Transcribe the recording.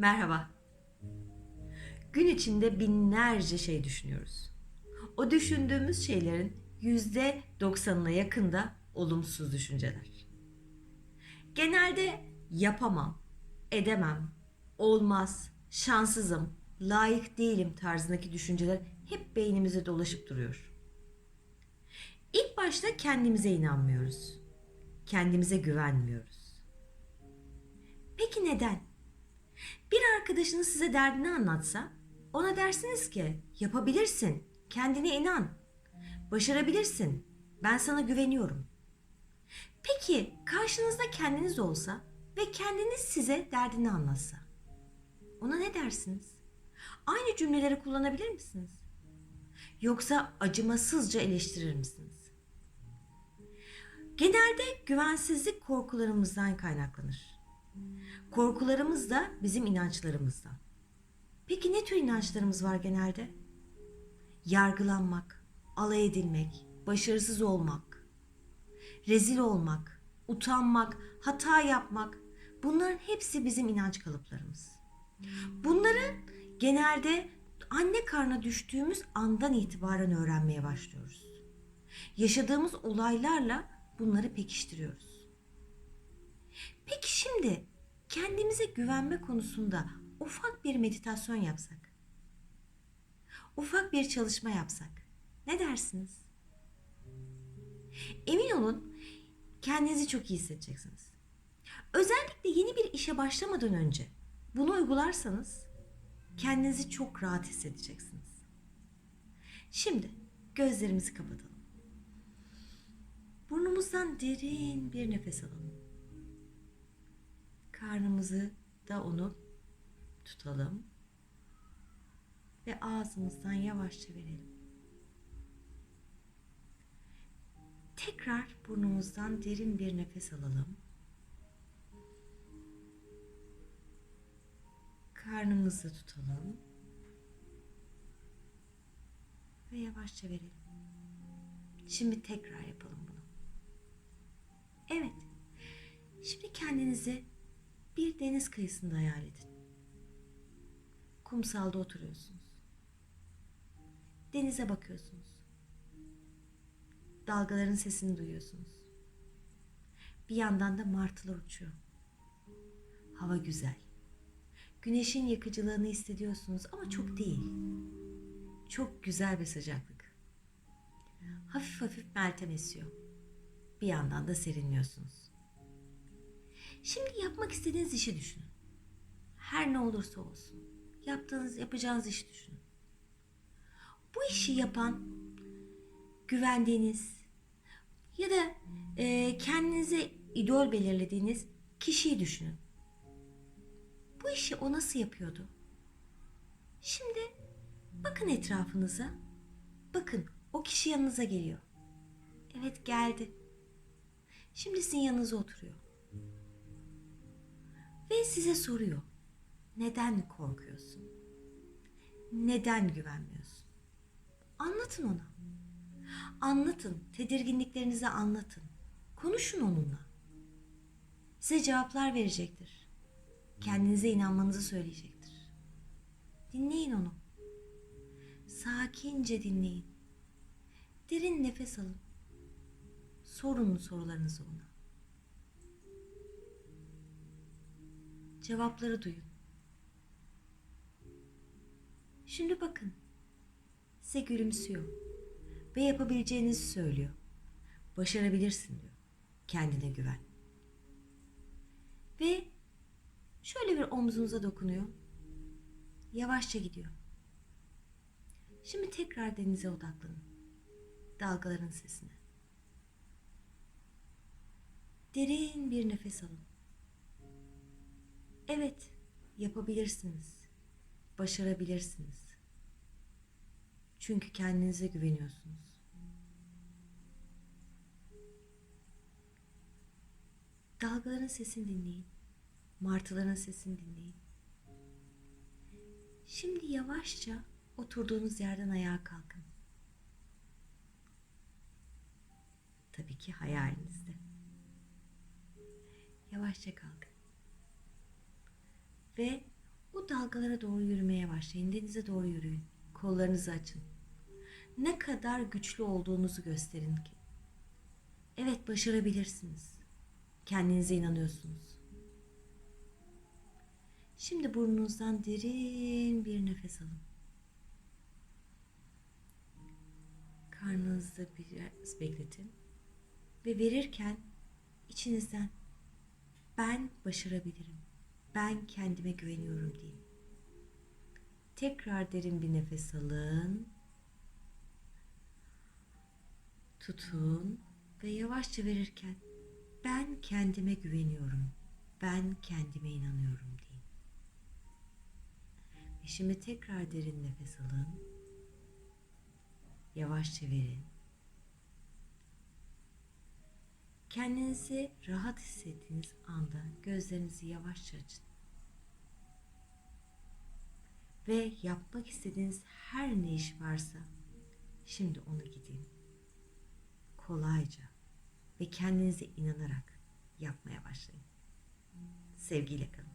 Merhaba. Gün içinde binlerce şey düşünüyoruz. O düşündüğümüz şeylerin yüzde doksanına yakında olumsuz düşünceler. Genelde yapamam, edemem, olmaz, şanssızım, layık değilim tarzındaki düşünceler hep beynimize dolaşıp duruyor. İlk başta kendimize inanmıyoruz. Kendimize güvenmiyoruz. Peki neden? Bir arkadaşınız size derdini anlatsa ona dersiniz ki yapabilirsin, kendine inan, başarabilirsin, ben sana güveniyorum. Peki karşınızda kendiniz olsa ve kendiniz size derdini anlatsa ona ne dersiniz? Aynı cümleleri kullanabilir misiniz? Yoksa acımasızca eleştirir misiniz? Genelde güvensizlik korkularımızdan kaynaklanır. Korkularımız da bizim inançlarımızdan. Peki ne tür inançlarımız var genelde? Yargılanmak, alay edilmek, başarısız olmak, rezil olmak, utanmak, hata yapmak bunların hepsi bizim inanç kalıplarımız. Bunları genelde anne karnına düştüğümüz andan itibaren öğrenmeye başlıyoruz. Yaşadığımız olaylarla bunları pekiştiriyoruz. Peki şimdi kendimize güvenme konusunda ufak bir meditasyon yapsak, ufak bir çalışma yapsak ne dersiniz? Emin olun kendinizi çok iyi hissedeceksiniz. Özellikle yeni bir işe başlamadan önce bunu uygularsanız kendinizi çok rahat hissedeceksiniz. Şimdi gözlerimizi kapatalım. Burnumuzdan derin bir nefes alalım. Karnımızı da onu tutalım. Ve ağzımızdan yavaşça verelim. Tekrar burnumuzdan derin bir nefes alalım. Karnımızı tutalım. Ve yavaşça verelim. Şimdi tekrar yapalım bunu. Evet. Şimdi kendinizi bir deniz kıyısında hayal edin. Kumsalda oturuyorsunuz. Denize bakıyorsunuz. Dalgaların sesini duyuyorsunuz. Bir yandan da martılar uçuyor. Hava güzel. Güneşin yakıcılığını hissediyorsunuz ama çok değil. Çok güzel bir sıcaklık. Hafif hafif meltem esiyor. Bir yandan da serinliyorsunuz. Şimdi yapmak istediğiniz işi düşünün. Her ne olursa olsun. Yaptığınız, yapacağınız işi düşünün. Bu işi yapan güvendiğiniz ya da e, kendinize idol belirlediğiniz kişiyi düşünün. Bu işi o nasıl yapıyordu? Şimdi bakın etrafınıza. Bakın o kişi yanınıza geliyor. Evet geldi. Şimdi sizin yanınıza oturuyor. Ve size soruyor. Neden korkuyorsun? Neden güvenmiyorsun? Anlatın ona. Anlatın, tedirginliklerinizi anlatın. Konuşun onunla. Size cevaplar verecektir. Kendinize inanmanızı söyleyecektir. Dinleyin onu. Sakince dinleyin. Derin nefes alın. Sorun sorularınızı ona. Cevapları duyun. Şimdi bakın. Size gülümsüyor ve yapabileceğinizi söylüyor. Başarabilirsin diyor. Kendine güven. Ve şöyle bir omzunuza dokunuyor. Yavaşça gidiyor. Şimdi tekrar denize odaklanın. Dalgaların sesine. Derin bir nefes alın. Evet, yapabilirsiniz. Başarabilirsiniz. Çünkü kendinize güveniyorsunuz. Dalgaların sesini dinleyin. Martıların sesini dinleyin. Şimdi yavaşça oturduğunuz yerden ayağa kalkın. Tabii ki hayalinizde. Yavaşça kalkın. Ve Bu dalgalara doğru yürümeye başlayın. Denize doğru yürüyün. Kollarınızı açın. Ne kadar güçlü olduğunuzu gösterin ki. Evet başarabilirsiniz. Kendinize inanıyorsunuz. Şimdi burnunuzdan derin bir nefes alın. Karnınızda biraz bekletin. Ve verirken içinizden ben başarabilirim. Ben kendime güveniyorum deyin. Tekrar derin bir nefes alın. Tutun ve yavaşça verirken ben kendime güveniyorum. Ben kendime inanıyorum deyin. Ve şimdi tekrar derin nefes alın. Yavaşça verin. Kendinizi rahat hissettiğiniz anda gözlerinizi yavaşça açın. Ve yapmak istediğiniz her ne iş varsa şimdi onu gidin. Kolayca ve kendinize inanarak yapmaya başlayın. Sevgiyle kalın.